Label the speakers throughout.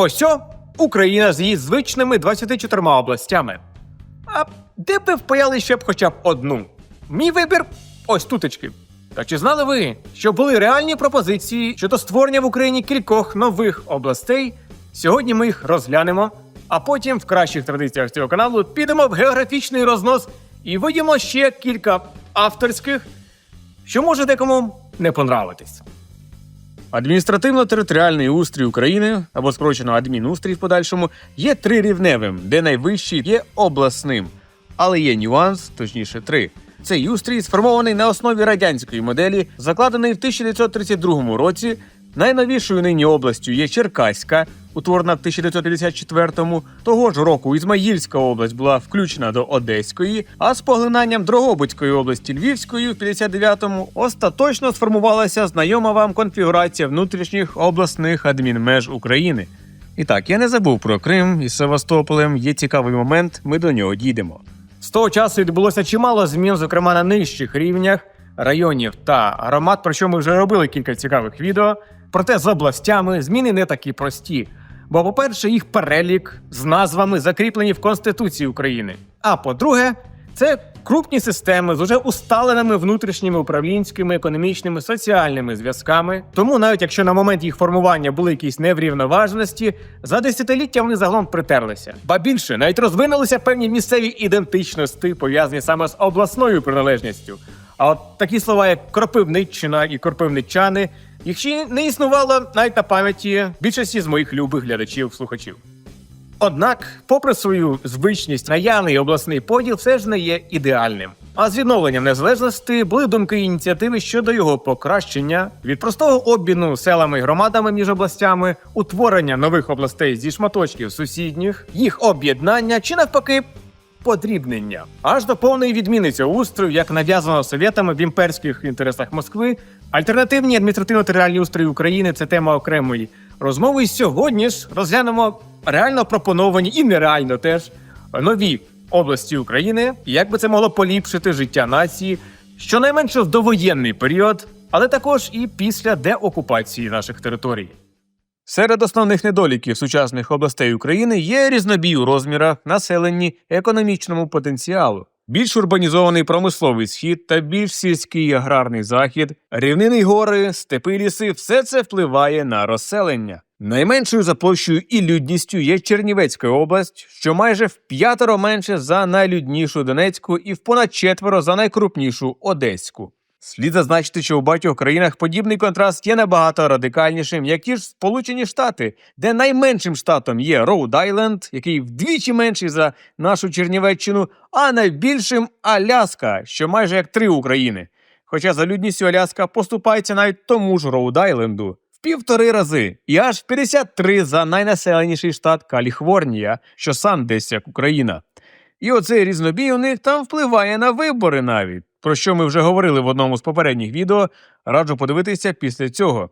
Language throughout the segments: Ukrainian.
Speaker 1: Ось о, Україна з її звичними 24 областями. А де б ви впаяли ще б хоча б одну? Мій вибір ось тутечки. Та чи знали ви, що були реальні пропозиції щодо створення в Україні кількох нових областей? Сьогодні ми їх розглянемо, а потім в кращих традиціях цього каналу підемо в географічний рознос і видімо ще кілька авторських, що може декому не понравитись. Адміністративно-територіальний устрій України або скорочено адмінустрій в подальшому є трирівневим, де найвищий є обласним. Але є нюанс, точніше, три. Цей устрій сформований на основі радянської моделі, закладений в 1932 році. Найновішою нині областю є Черкаська, утворена в 1954-му. Того ж року Ізмаїльська область була включена до Одеської, а з поглинанням Дрогобицької області Львівської в 59-му остаточно сформувалася знайома вам конфігурація внутрішніх обласних адмінмеж України. І так, я не забув про Крим із Севастополем. Є цікавий момент, ми до нього дійдемо. З того часу відбулося чимало змін, зокрема на нижчих рівнях районів та громад, про що ми вже робили кілька цікавих відео. Проте з областями зміни не такі прості. Бо, по-перше, їх перелік з назвами закріплені в Конституції України. А по-друге, це крупні системи з уже усталеними внутрішніми управлінськими, економічними, соціальними зв'язками. Тому, навіть якщо на момент їх формування були якісь неврівноваженості, за десятиліття вони загалом притерлися. Ба більше навіть розвинулися певні місцеві ідентичності, пов'язані саме з обласною приналежністю. А от такі слова, як Кропивниччина і Кропивничани, ще не існувало навіть на пам'яті більшості з моїх любих глядачів-слухачів. Однак, попри свою звичність, наявний обласний поділ все ж не є ідеальним. А з відновленням незалежності були думки і ініціативи щодо його покращення від простого обміну селами і громадами між областями, утворення нових областей зі шматочків сусідніх, їх об'єднання чи навпаки. Подрібнення аж до повної відміни цього устрою, як нав'язано совєтами в імперських інтересах Москви, альтернативні адміністративно-територіальні устрої України це тема окремої розмови. І сьогодні ж розглянемо реально пропоновані і нереально теж нові області України, як би це могло поліпшити життя нації, щонайменше в довоєнний період, але також і після деокупації наших територій. Серед основних недоліків сучасних областей України є різнобій у розмірах, населенні, економічному потенціалу. Більш урбанізований промисловий схід та більш сільський аграрний захід, рівнини гори, степи ліси все це впливає на розселення. Найменшою за площею і людністю є Чернівецька область, що майже в п'ятеро менше за найлюднішу Донецьку і в понад четверо за найкрупнішу Одеську. Слід зазначити, що у багатьох країнах подібний контраст є набагато радикальнішим, як ті ж Сполучені Штати, де найменшим штатом є Роуд Айленд, який вдвічі менший за нашу Чернівеччину, а найбільшим Аляска, що майже як три України. Хоча за людністю Аляска поступається навіть тому ж Роуд Айленду в півтори рази, і аж 53 за найнаселеніший штат Каліфорнія, що сам десь як Україна. І оцей різнобій у них там впливає на вибори навіть, про що ми вже говорили в одному з попередніх відео. Раджу подивитися після цього.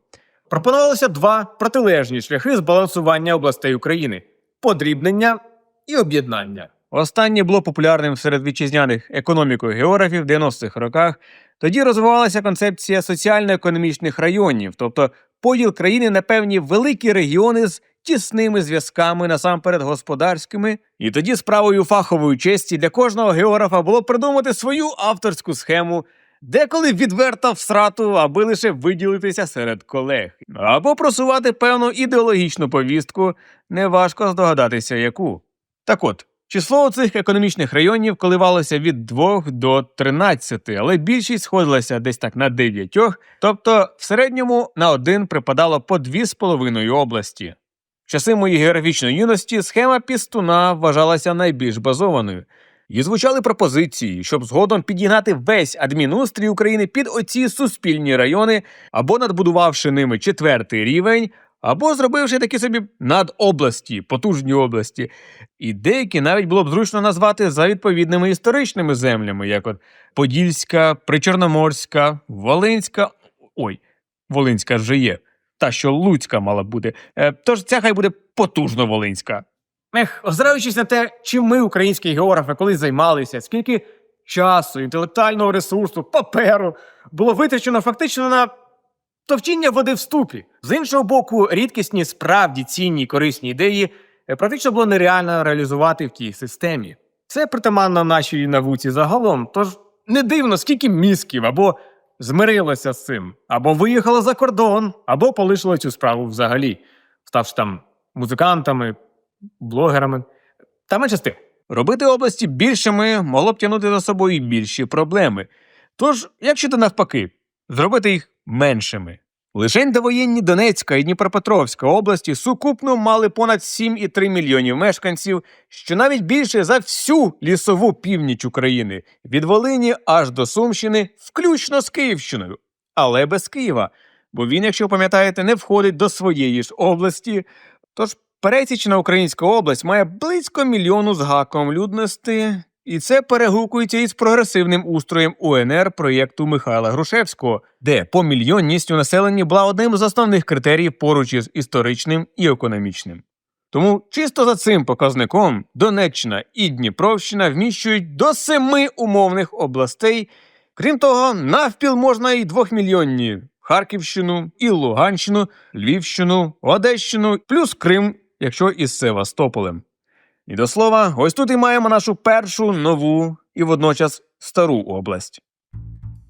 Speaker 1: Пропонувалося два протилежні шляхи збалансування областей України: подрібнення і об'єднання. Останнє було популярним серед вітчизняних економіко-географів в 90-х роках. Тоді розвивалася концепція соціально-економічних районів, тобто поділ країни на певні великі регіони з тісними зв'язками, насамперед господарськими. І тоді справою фахової честі для кожного географа було придумати свою авторську схему, деколи відверто всрату, аби лише виділитися серед колег, або просувати певну ідеологічну повістку, неважко здогадатися яку. Так от. Число цих економічних районів коливалося від 2 до 13, але більшість сходилася десь так на 9, тобто в середньому на один припадало по 2,5 області. Часи моєї географічної юності схема пістуна вважалася найбільш базованою. І звучали пропозиції, щоб згодом підігнати весь адмінустрій України під оці суспільні райони, або надбудувавши ними четвертий рівень, або зробивши такі собі надобласті, потужні області. І деякі навіть було б зручно назвати за відповідними історичними землями, як от Подільська, Причорноморська, Волинська. Ой, Волинська вже є. Та, що Луцька мала бути. Е, тож ця хай буде потужно Волинська. Ех, озираючись на те, чим ми, українські географи, колись займалися, скільки часу, інтелектуального ресурсу, паперу було витрачено фактично на
Speaker 2: Товчіння води в ступі. З іншого боку, рідкісні, справді цінні корисні ідеї е, практично було нереально реалізувати в тій системі. Це притаманно нашій науці загалом, тож не дивно, скільки мізків або змирилося з цим, або виїхала за кордон, або полишила цю справу взагалі, ставши там музикантами, блогерами. Та менше.
Speaker 1: Робити області більшими могло б тягнути за собою більші проблеми. Тож, як щодо навпаки, зробити їх меншими. Лишень довоєнні Донецька і Дніпропетровська області сукупно мали понад 7,3 мільйонів мешканців, що навіть більше за всю лісову північ України від Волині аж до Сумщини, включно з Київщиною, але без Києва. Бо він, якщо пам'ятаєте, не входить до своєї ж області. Тож пересічна українська область має близько мільйону з гаком людності, і це перегукується із прогресивним устроєм УНР проєкту Михайла Грушевського, де помільйонність у населенні була одним з основних критеріїв поруч із історичним і економічним. Тому чисто за цим показником Донеччина і Дніпровщина вміщують до семи умовних областей. Крім того, навпіл можна і двохмільйонні Харківщину, і Луганщину, Львівщину, Одещину, плюс Крим, якщо із Севастополем. І до слова, ось тут і маємо нашу першу нову і водночас стару область.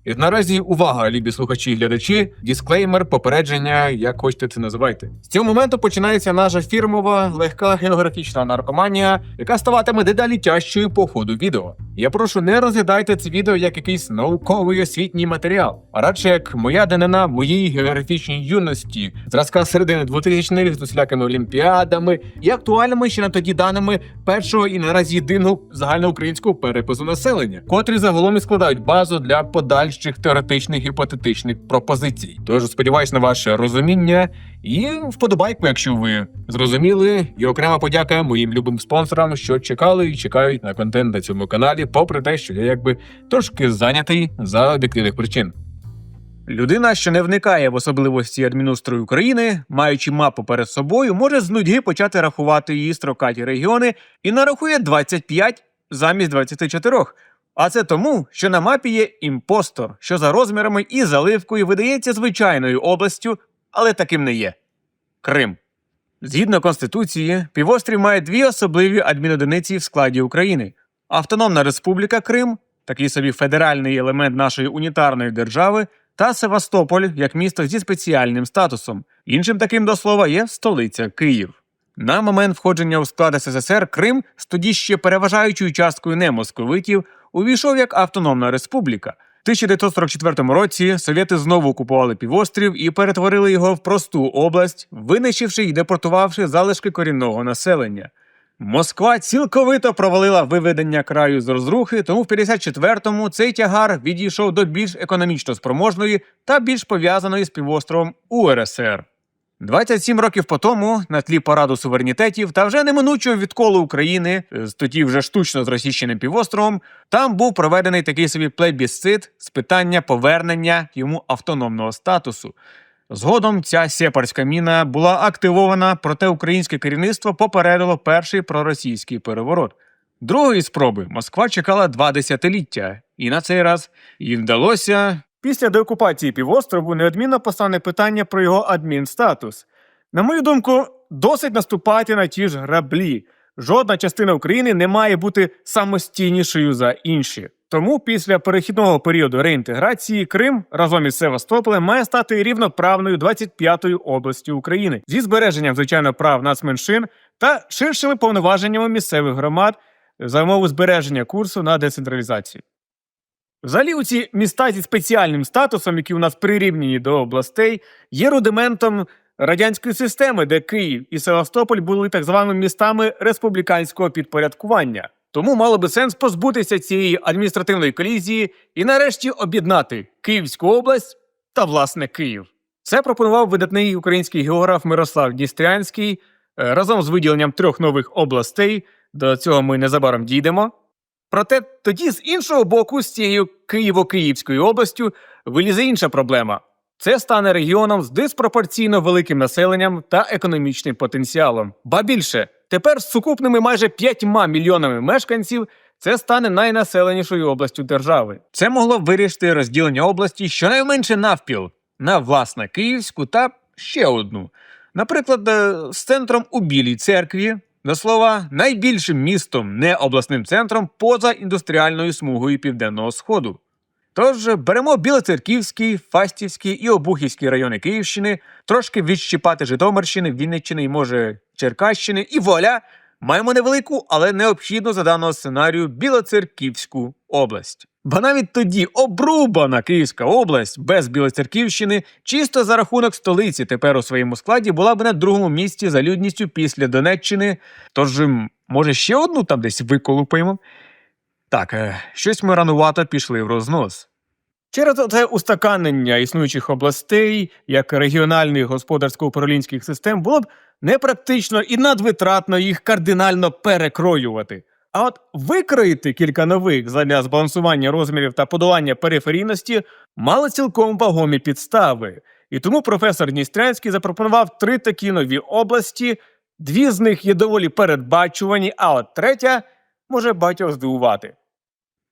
Speaker 2: І наразі увага, любі слухачі і глядачі, дисклеймер, попередження, як хочете це називайте. З цього моменту починається наша фірмова легка географічна наркоманія, яка ставатиме дедалі тяжчою по ходу відео. Я прошу, не розглядайте це відео як якийсь науковий освітній матеріал, а радше як моя данина моїй географічній юності, зразка середини 2000-х з усілякими олімпіадами і актуальними ще на тоді даними першого і наразі єдиного загальноукраїнського перепису населення, котрі загалом і складають базу для подальших теоретичних гіпотетичних пропозицій. Тож сподіваюсь на ваше розуміння і вподобайку, якщо ви зрозуміли, і окрема подяка моїм любим спонсорам, що чекали і чекають на контент на цьому каналі, попри те, що я якби трошки зайнятий за об'єктивних причин.
Speaker 1: Людина, що не вникає в особливості адмінустрою України, маючи мапу перед собою, може з нудьги почати рахувати її строкаті регіони і нарахує 25 замість 24. А це тому, що на мапі є імпостор, що за розмірами і заливкою видається звичайною областю, але таким не є Крим. Згідно Конституції, півострів має дві особливі адмінодиниці в складі України: Автономна Республіка Крим, такий собі федеральний елемент нашої унітарної держави, та Севастополь як місто зі спеціальним статусом. Іншим таким до слова є столиця Київ. На момент входження у склад СССР Крим з тоді ще переважаючою часткою немосковитів увійшов як автономна республіка. В 1944 році совєти знову окупували півострів і перетворили його в просту область, винищивши і депортувавши залишки корінного населення. Москва цілковито провалила виведення краю з розрухи, тому в 54-му цей тягар відійшов до більш економічно спроможної та більш пов'язаної з півостровом УРСР. 27 років по тому, на тлі параду суверенітетів та вже неминучого відколу України з тоді вже штучно зросійщеним півостровом, там був проведений такий собі плебісцит з питання повернення йому автономного статусу. Згодом ця сепарська міна була активована, проте українське керівництво попередило перший проросійський переворот. Другої спроби Москва чекала два десятиліття, і на цей раз їй вдалося. Після деокупації півострову неодмінно постане питання про його адмінстатус. На мою думку, досить наступати на ті ж граблі. Жодна частина України не має бути самостійнішою за інші. Тому після перехідного періоду реінтеграції Крим разом із Севастополем має стати рівноправною 25-ю областю України зі збереженням звичайно прав нацменшин та ширшими повноваженнями місцевих громад за умови збереження курсу на децентралізацію. Взагалі, у ці міста зі спеціальним статусом, які у нас прирівняні до областей, є рудиментом радянської системи, де Київ і Севастополь були так званими містами республіканського підпорядкування. Тому мало би сенс позбутися цієї адміністративної колізії і нарешті об'єднати Київську область та власне Київ. Це пропонував видатний український географ Мирослав Дністрянський е, разом з виділенням трьох нових областей. До цього ми незабаром дійдемо. Проте тоді, з іншого боку, з цією Києво-Київською областю вилізе інша проблема. Це стане регіоном з диспропорційно великим населенням та економічним потенціалом. Ба більше, тепер з сукупними майже 5 мільйонами мешканців це стане найнаселенішою областю держави. Це могло б вирішити розділення області щонайменше навпіл. на власне Київську та ще одну. Наприклад, е, з центром у Білій церкві, до слова, найбільшим містом, не обласним центром поза індустріальною смугою Південного Сходу. Тож беремо Білоцерківський, Фастівський і Обухівський райони Київщини, трошки відщипати Житомирщини, Вінниччини і може Черкащини, і вуаля, маємо невелику, але необхідну за даного сценарію Білоцерківську область. Бо навіть тоді обрубана Київська область без Білоцерківщини чисто за рахунок столиці тепер у своєму складі була б на другому місці за людністю після Донеччини. Тож, може, ще одну там десь виколупаємо? Так, е, щось ми ранувато пішли в рознос. Через це устаканення існуючих областей, як регіональних господарсько-управлінських систем, було б непрактично і надвитратно їх кардинально перекроювати. А от викроїти кілька нових задля збалансування розмірів та подолання периферійності мали цілком вагомі підстави. І тому професор Дністрянський запропонував три такі нові області. Дві з них є доволі передбачувані, а от третя може багатьох здивувати.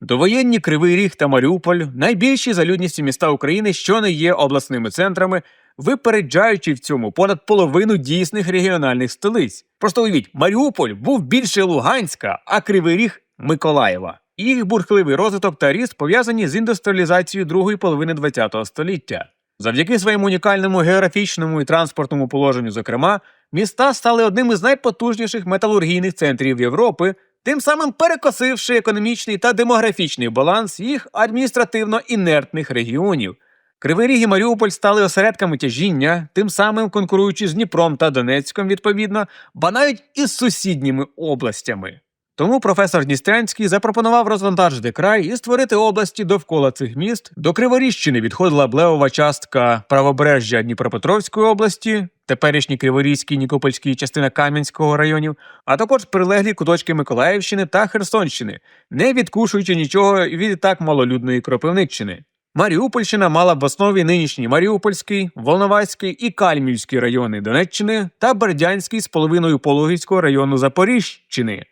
Speaker 1: Довоєнні Кривий Ріг та Маріуполь найбільші за людністю міста України, що не є обласними центрами, випереджаючи в цьому понад половину дійсних регіональних столиць. Просто уявіть, Маріуполь був більше Луганська, а Кривий Ріг Миколаєва. Їх бурхливий розвиток та ріст пов'язані з індустріалізацією другої половини ХХ століття. Завдяки своєму унікальному географічному і транспортному положенню, зокрема, міста стали одним із найпотужніших металургійних центрів Європи, тим самим перекосивши економічний та демографічний баланс їх адміністративно інертних регіонів. Кривий Ріг і Маріуполь стали осередками тяжіння, тим самим конкуруючи з Дніпром та Донецьком, відповідно, ба навіть із сусідніми областями. Тому професор Дністрянський запропонував розвантажити край і створити області довкола цих міст. До Криворіжщини відходила блевова частка правобережжя Дніпропетровської області, теперішній Криворізький, Нікопольський і частина Кам'янського районів, а також прилеглі куточки Миколаївщини та Херсонщини, не відкушуючи нічого від так малолюдної Кропивниччини. Маріупольщина мала в основі нинішній Маріупольський, Волноваський і Кальмівський райони Донеччини та Бердянський з половиною Пологівського району Запоріжщини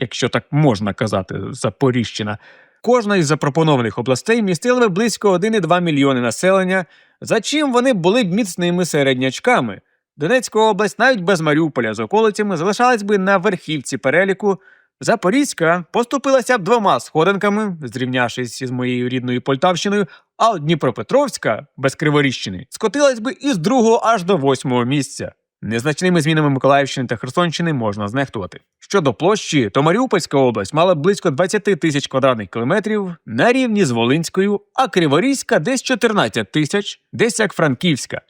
Speaker 1: якщо так можна казати, Запоріжчина. Кожна із запропонованих областей містила би близько 1,2 мільйони населення, за чим вони були б міцними середнячками. Донецька область навіть без Маріуполя з околицями залишалась би на верхівці переліку. Запорізька поступилася б двома сходинками, зрівнявшись із моєю рідною Полтавщиною, а Дніпропетровська без Криворіжчини скотилась би із другого аж до восьмого місця. Незначними змінами Миколаївщини та Херсонщини можна знехтувати. Щодо площі, то Маріупольська область мала близько 20 тисяч квадратних кілометрів на рівні з Волинською, а Криворізька десь 14 тисяч, десь як Франківська.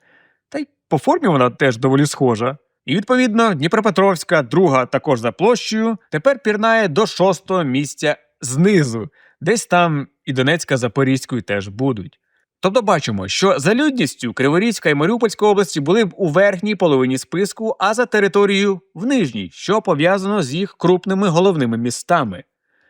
Speaker 1: Та й по формі вона теж доволі схожа. І відповідно Дніпропетровська, друга також за площею, тепер пірнає до шостого місця знизу, десь там і Донецька Запорізькою теж будуть. Тобто бачимо, що за людністю Криворізька і Маріупольська області були б у верхній половині списку, а за територією в нижній, що пов'язано з їх крупними головними містами.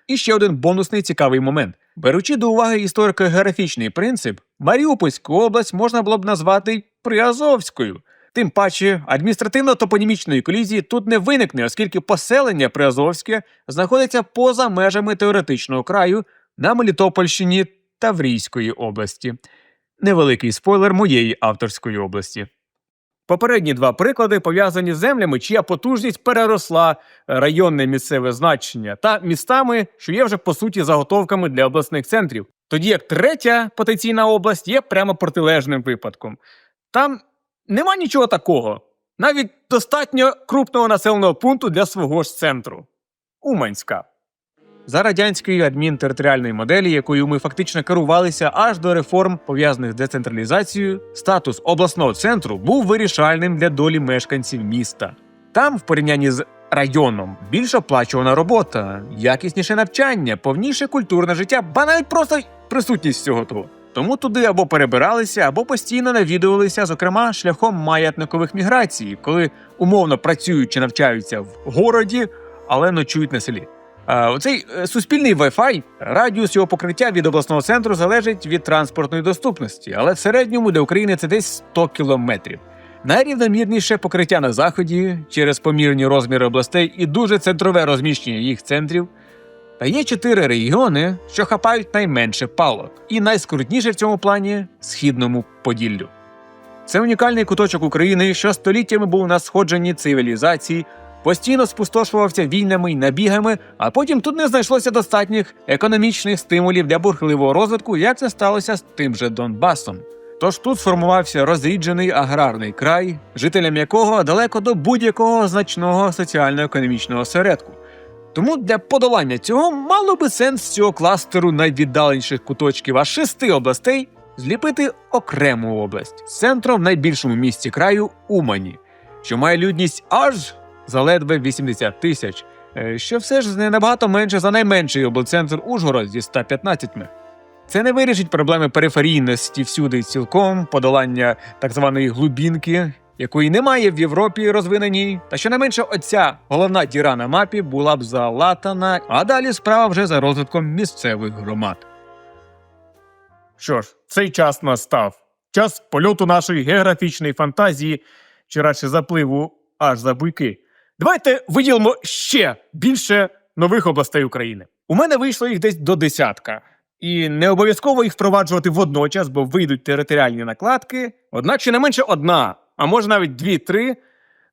Speaker 1: І ще один бонусний цікавий момент. Беручи до уваги історико-географічний принцип, Маріупольську область можна було б назвати Приазовською. Тим паче, адміністративно-топонімічної колізії тут не виникне, оскільки поселення Приазовське знаходиться поза межами теоретичного краю на Мелітопольщині Таврійської області. Невеликий спойлер моєї авторської області. Попередні два приклади пов'язані з землями, чия потужність переросла районне місцеве значення, та містами, що є вже по суті заготовками для обласних центрів. Тоді як третя потенційна область є прямо протилежним випадком. Там нема нічого такого, навіть достатньо крупного населеного пункту для свого ж центру Уманська. За радянської адмінтериторіальної моделі, якою ми фактично керувалися аж до реформ, пов'язаних з децентралізацією, статус обласного центру був вирішальним для долі мешканців міста. Там, в порівнянні з районом, більш оплачувана робота, якісніше навчання, повніше культурне життя, ба навіть просто присутність всього того. Тому туди або перебиралися, або постійно навідувалися, зокрема шляхом маятникових міграцій, коли умовно працюють чи навчаються в городі, але ночують на селі. Оцей е, суспільний Wi-Fi, радіус його покриття від обласного центру залежить від транспортної доступності, але в середньому для України це десь 100 кілометрів. Найрівномірніше покриття на заході через помірні розміри областей і дуже центрове розміщення їх центрів. Та є чотири регіони, що хапають найменше палок, і найскрутніше в цьому плані східному Поділлю. Це унікальний куточок України, що століттями був на сходженні цивілізації, постійно спустошувався війнами й набігами, а потім тут не знайшлося достатніх економічних стимулів для бурхливого розвитку, як це сталося з тим же Донбасом. Тож тут сформувався розріджений аграрний край, жителям якого далеко до будь-якого значного соціально-економічного осередку. Тому для подолання цього мало би сенс цього кластеру найвіддаленіших куточків аж шести областей зліпити окрему область з центром в найбільшому місті краю Умані, що має людність аж заледве 80 тисяч, е, що все ж не набагато менше за найменший облцентр Ужгород зі 115. Це не вирішить проблеми периферійності всюди цілком, подолання так званої глубінки, якої немає в Європі розвиненій, та щонайменше оця головна діра на мапі була б залатана, а далі справа вже за розвитком місцевих громад.
Speaker 3: Що ж, цей час настав. Час польоту нашої географічної фантазії, чи радше запливу аж за буйки. Давайте виділимо ще більше нових областей України. У мене вийшло їх десь до десятка. І не обов'язково їх впроваджувати водночас, бо вийдуть територіальні накладки. Однак щонайменше одна, а може навіть дві-три,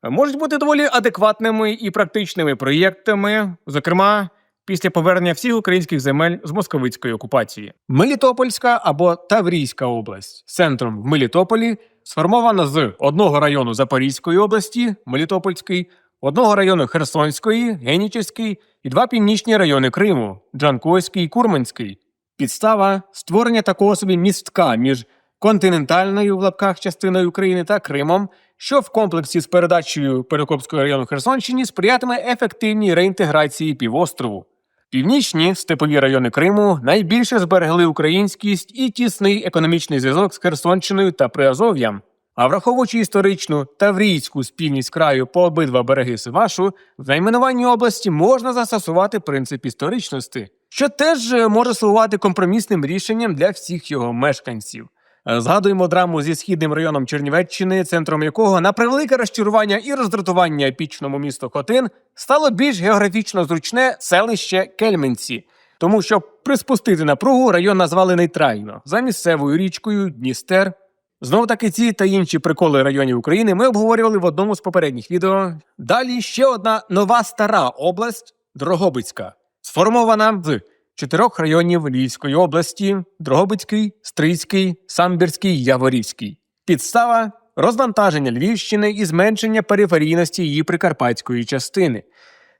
Speaker 3: можуть бути доволі адекватними і практичними проєктами, зокрема, після повернення всіх українських земель з московицької окупації. Мелітопольська або Таврійська область з центром в Мелітополі сформована з одного району Запорізької області, Мелітопольський, одного району Херсонської, Генічеський і два північні райони Криму Джанкойський і Курманський. Підстава створення такого собі містка між континентальною в лапках частиною України та Кримом, що в комплексі з передачею Перекопського району Херсонщині сприятиме ефективній реінтеграції півострову. Північні степові райони Криму найбільше зберегли українськість і тісний економічний зв'язок з Херсонщиною та Приазов'ям. А враховуючи історичну таврійську спільність краю по обидва береги Сивашу, в найменуванні області можна застосувати принцип історичності, що теж е, може слугувати компромісним рішенням для всіх його мешканців. Е, Згадуємо драму зі східним районом Чернівеччини, центром якого на превелике розчарування і роздратування епічному місту Хотин стало більш географічно зручне селище Кельменці. Тому щоб приспустити напругу, район назвали нейтрально за місцевою річкою Дністер. Знову таки ці та інші приколи районів України ми обговорювали в одному з попередніх відео. Далі ще одна нова стара область Дрогобицька, сформована з чотирьох районів Львівської області: Дрогобицький, Стрийський, Самбірський, Яворівський. Підстава розвантаження Львівщини і зменшення периферійності її прикарпатської частини.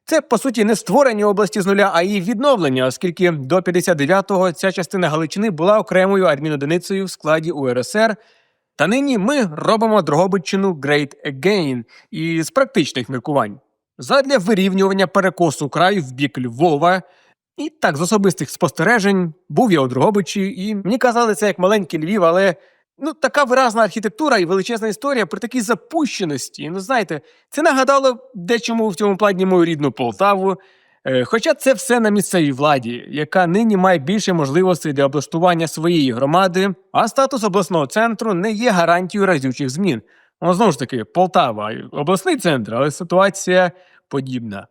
Speaker 3: Це по суті не створення області з нуля, а її відновлення, оскільки до 59-го ця частина Галичини була окремою адмінодиницею в складі УРСР. Та нині ми робимо Дрогобиччину Great Again і з практичних міркувань. Задля вирівнювання перекосу краю в бік Львова. І так, з особистих спостережень був я у Дрогобичі, і мені казали це як маленький Львів, але ну така виразна архітектура і величезна історія при такій запущеності. Ну, знаєте, це нагадало дечому в цьому плані мою рідну Полтаву. Е, Хоча це все на місцевій владі, яка нині має більше можливостей для облаштування своєї громади, а статус обласного центру не є гарантією разючих змін. Ну, знову ж таки, Полтава обласний центр, але ситуація подібна.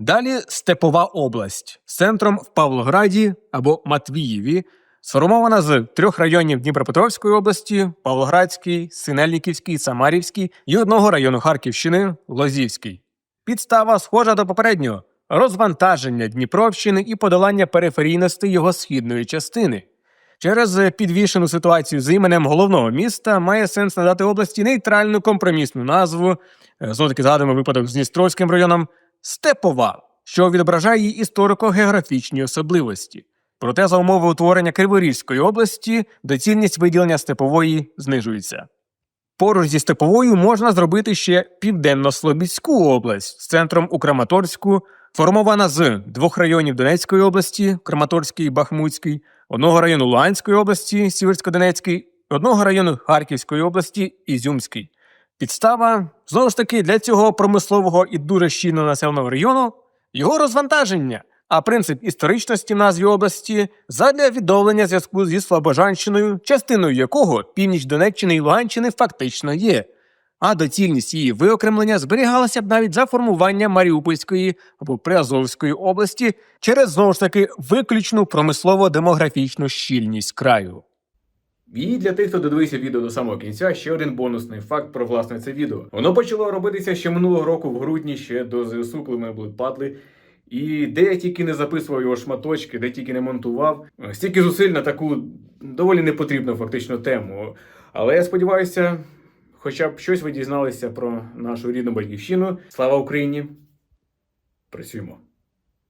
Speaker 3: Далі Степова область центром в Павлограді або Матвієві, сформована з трьох районів Дніпропетровської області: Павлоградський, Синельниківський, Самарівський і одного району Харківщини Лозівський. Підстава схожа до попереднього розвантаження Дніпровщини і подолання периферійності його східної частини. Через підвішену ситуацію з іменем головного міста має сенс надати області нейтральну компромісну назву. Знову таки згадуємо випадок з Дністровським районом Степова, що відображає її історико-географічні особливості. Проте за умови утворення Криворізької області доцільність виділення степової знижується. Поруч зі степовою можна зробити ще Південно-Слобідську область з центром у Краматорську, формована з двох районів Донецької області Краматорський і Бахмутський, одного району Луганської області Сіверсько-Донецький, одного району Харківської області Ізюмський. Підстава знову ж таки для цього промислового і дуже щільно населеного району його розвантаження, а принцип історичності назві області задля відновлення зв'язку зі Слобожанщиною, частиною якого північ Донеччини і Луганщини фактично є. А доцільність її виокремлення зберігалася б навіть за формування Маріупольської або Приазовської області через знову ж таки виключну промислово-демографічну щільність краю.
Speaker 2: І для тих, хто додивився відео до самого кінця, ще один бонусний факт про власне це відео. Воно почало робитися ще минулого року в грудні, ще до ЗСУ, коли мене були падли. І де я тільки не записував його шматочки, де тільки не монтував, стільки зусиль на таку доволі непотрібну фактично тему. Але я сподіваюся, хоча б щось ви дізналися про нашу рідну батьківщину. Слава Україні! Працюємо!